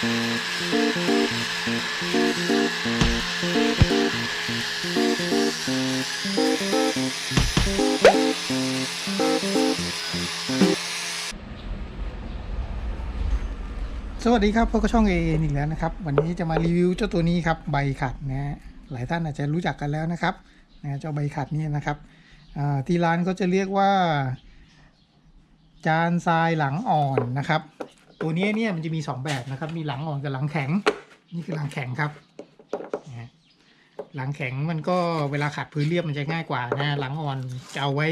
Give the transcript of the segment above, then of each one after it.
สวัสดีครับพบกับช่องเออีกแล้วนะครับ วันนี้จะมารีวิวเจ้าตัวนี้ครับใบขัดนะฮะหลายท่านอาจจะรู้จักกันแล้วนะครับนะเจ้าใบขัดนี่นะครับอ่าที่ร้านก็จะเรียกว่า จานทรายหลังอ่อนนะครับ ตัวนี้เนี่ยมันจะมี 2 แบบนะครับ มีหลังอ่อนกับหลังแข็ง นี่คือหลังแข็งครับหลังแข็งมันก็เวลาขัดพื้นเรียบมันจะง่ายกว่านะหลังอ่อนจะเอาไว้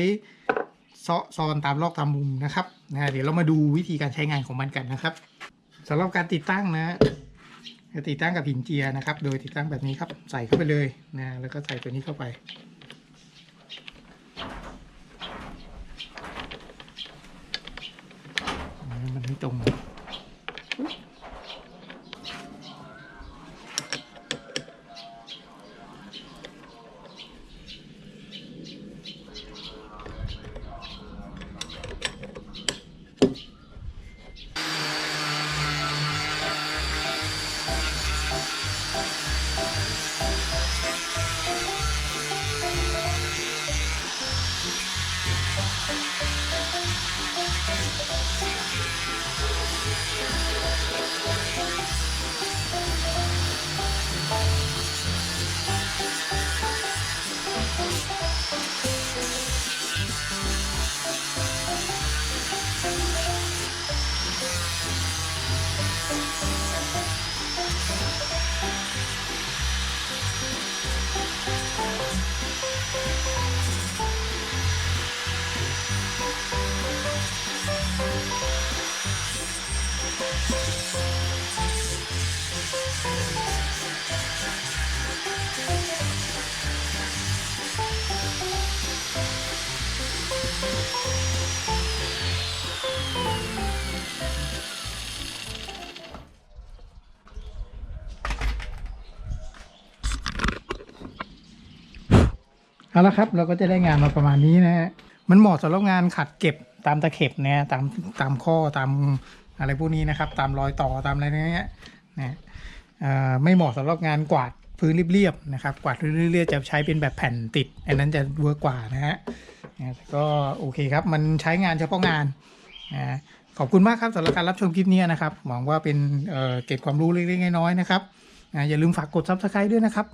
ซาะซอนตามลอกตามมุมนะครับนะเดี๋ยวเรามาดูวิธีการใช้งานของมันกันนะครับสำหรับการติดตั้งนะจะติดตั้งกับหินเจียนะครับ โดยติดตั้งแบบนี้ครับใส่เข้าไปเลยนะแล้วก็ใส่ตัวนี้เข้าไปมันไม่ตรง เอาละครับเราก็จะได้งานมาประมาณนี้นะฮะมันเหมาะสำหรับงานขัดเก็บตามตะเข็บเนี่ยตามตามข้อตามอะไรพวกนี้นะครับ ตามรอยต่อตามอะไรเนี้ยนะเอ่อไม่เหมาะสำหรับงานกวาดพื้นเรียบๆนะครับ กวาดพื้นเรียบๆจะใช้เป็นแบบแผ่นติด อันนั้นจะเวิร์กกว่านะฮะนะแต่ก็โอเคครับ มันใช้งานเฉพาะงานนะขอบคุณมากครับสำหรับการรับชมคลิปนี้นะครับหวังว่าเป็นเเก็บความรู้เล็กๆน้อยๆนะครับอย่าลืมฝากกด subscribe ด้วยนะครับ